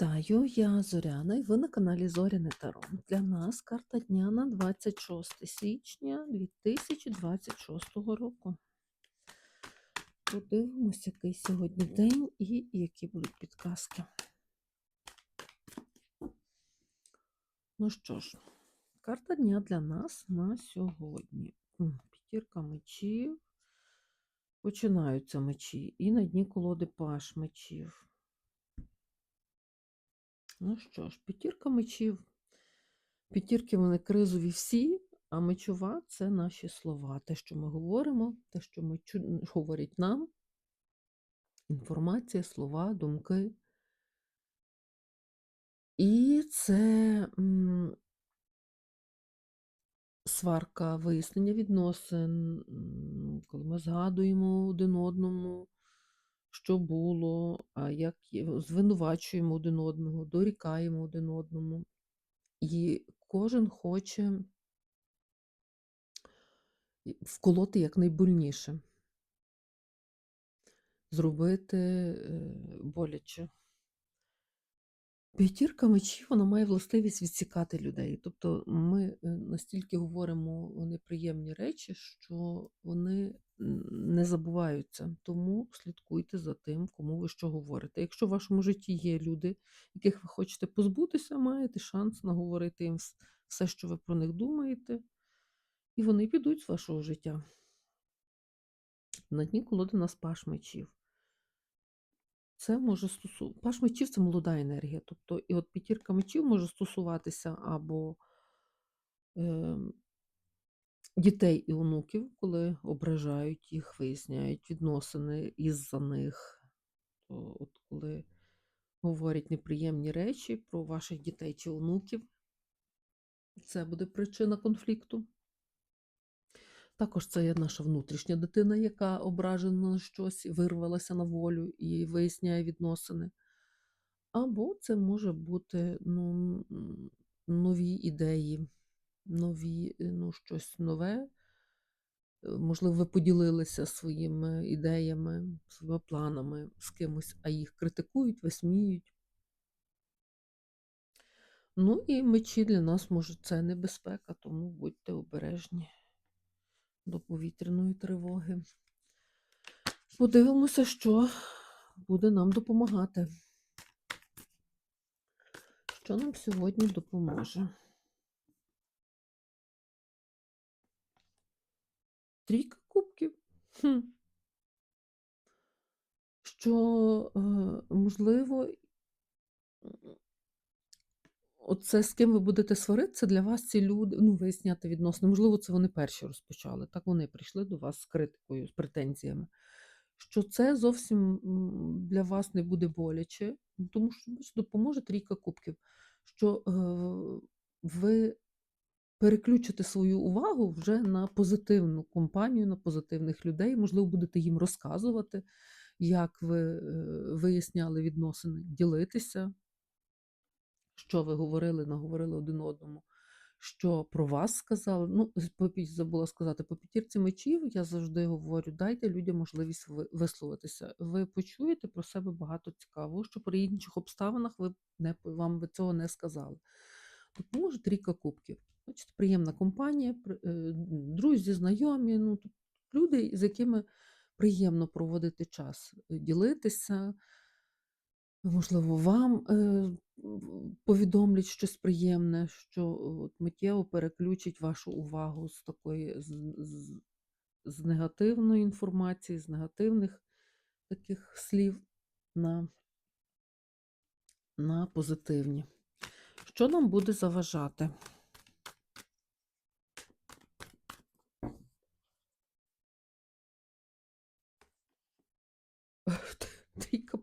Вітаю, я Зоряна, і ви на каналі Зоряне Таро. Для нас карта дня на 26 січня 2026 року. Подивимось, який сьогодні день і які будуть підказки. Ну що ж, карта дня для нас на сьогодні. П'ятірка мечів. Починаються мечі. І на дні колоди паш мечів. Ну що ж, п'ятірка мечів. П'ятірки вони кризові всі, а мечова це наші слова. Те, що ми говоримо, те, що ми чу... говорять нам. Інформація, слова, думки. І це сварка, вияснення відносин, коли ми згадуємо один одному, що було, як звинувачуємо один одного, дорікаємо один одному. І кожен хоче вколоти якнайбольніше, зробити е, боляче. П'ятірка мечів вона має властивість відсікати людей. Тобто ми е, настільки говоримо неприємні речі, що вони не забуваються. Тому слідкуйте за тим, кому ви що говорите. Якщо в вашому житті є люди, яких ви хочете позбутися, маєте шанс наговорити їм все, що ви про них думаєте, і вони підуть з вашого життя. На дні колоди нас паш мечів. Це може стосуватися. Паш мечів це молода енергія. Тобто, і от п'ятірка мечів може стосуватися або ем, дітей і онуків, коли ображають їх, виясняють відносини із-за них. То от коли говорять неприємні речі про ваших дітей чи онуків, це буде причина конфлікту. Також це є наша внутрішня дитина, яка ображена на щось, вирвалася на волю і виясняє відносини. Або це може бути ну, нові ідеї, нові, е, ну, щось нове. Е, Можливо, ви поділилися своїми ідеями, своїми планами з кимось, а їх критикують, висміють. Ну і мечі для нас, може, це небезпека, тому будьте обережні до повітряної тривоги. Подивимося, що буде нам допомагати. Що нам сьогодні допоможе? Трійка кубків. Хм. Що, е, можливо, оце з ким ви будете сваритися, для вас ці люди, ну, виясняти відносини. Можливо, це вони перші розпочали. Так вони прийшли до вас з критикою, з претензіями. Що це зовсім для вас не буде боляче, тому що допоможе трійка кубків, що е, ви переключите свою увагу вже на позитивну компанію, на позитивних людей. Можливо, будете їм розказувати, як ви е, виясняли відносини, ділитися, що ви говорили, наговорили один одному, що про вас сказали. Ну, забула сказати, по п'ятірці мечів я завжди говорю: дайте людям можливість висловитися. Ви почуєте про себе багато цікавого, що при інших обставинах ви не вам цього не сказали. Допоможе трійка кубків. Бачите, приємна компанія, е, друзі, знайомі, ну, люди, з якими приємно проводити час, е, ділитися. Можливо, вам е, повідомлять щось приємне, що от, миттєво переключить вашу увагу з такої з, з, з негативної інформації, з негативних таких слів на, на позитивні. Що нам буде заважати?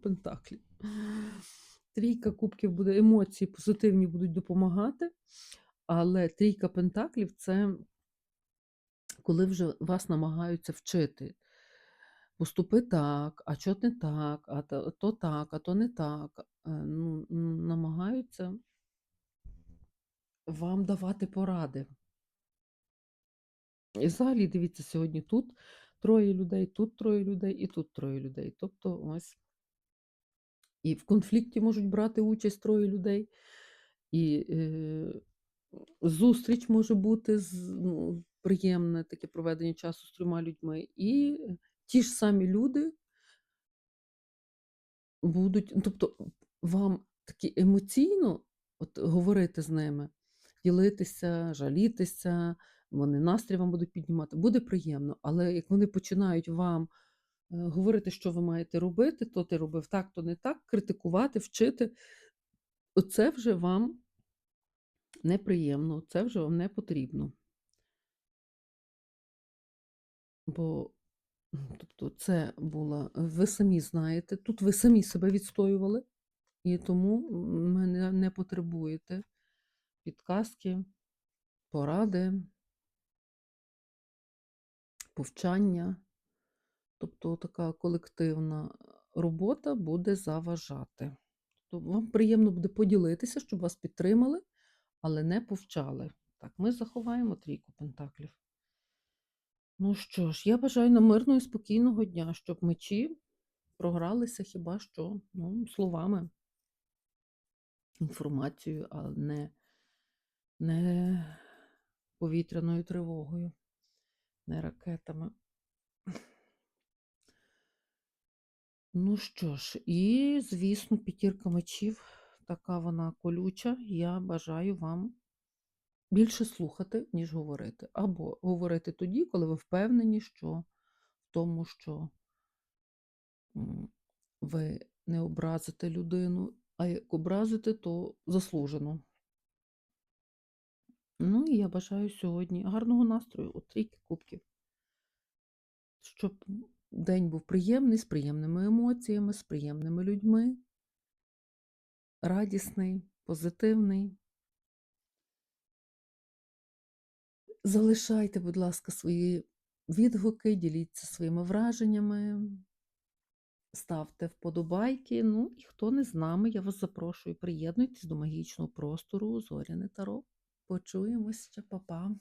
Трійка пентаклів. Трійка кубків буде, емоції позитивні будуть допомагати, але трійка пентаклів це коли вже вас намагаються вчити. Поступи так, а чого не так, а то, то так, а то не так. Е, Ну, намагаються вам давати поради. І взагалі, дивіться, сьогодні тут троє людей, тут троє людей і тут троє людей. Тобто, ось І в конфлікті можуть брати участь троє людей, і е, зустріч може бути з, ну, приємне таке проведення часу з трьома людьми. І ті ж самі люди будуть, ну, тобто вам такі емоційно от, говорити з ними, ділитися, жалітися, вони настрій вам будуть піднімати, буде приємно. Але як вони починають вам говорити, що ви маєте робити, то ти робив так, то не так, критикувати, вчити, оце вже вам неприємно, це вже вам не потрібно. Бо тобто це була, ви самі знаєте, тут ви самі себе відстоювали, і тому мене не потребуєте підказки, поради, повчання. Тобто така колективна робота буде заважати. Тобто вам приємно буде поділитися, щоб вас підтримали, але не повчали. Так, ми заховаємо трійку пентаклів. Ну що ж, я бажаю нам мирного і спокійного дня, щоб мечі програлися хіба що ну, словами, інформацією, а не, не повітряною тривогою, не ракетами. Ну що ж, і, звісно, п'ятірка мечів, така вона колюча. Я бажаю вам більше слухати, ніж говорити. Або говорити тоді, коли ви впевнені, що в тому, що ви не образите людину, а як образите, то заслужено. Ну і я бажаю сьогодні гарного настрою, от трійки кубків. Щоб день був приємний, з приємними емоціями, з приємними людьми, радісний, позитивний. Залишайте, будь ласка, свої відгуки, діліться своїми враженнями, ставте вподобайки. Ну і хто не з нами, я вас запрошую, приєднуйтесь до магічного простору Зоряне Таро. Почуємось ще, па-па.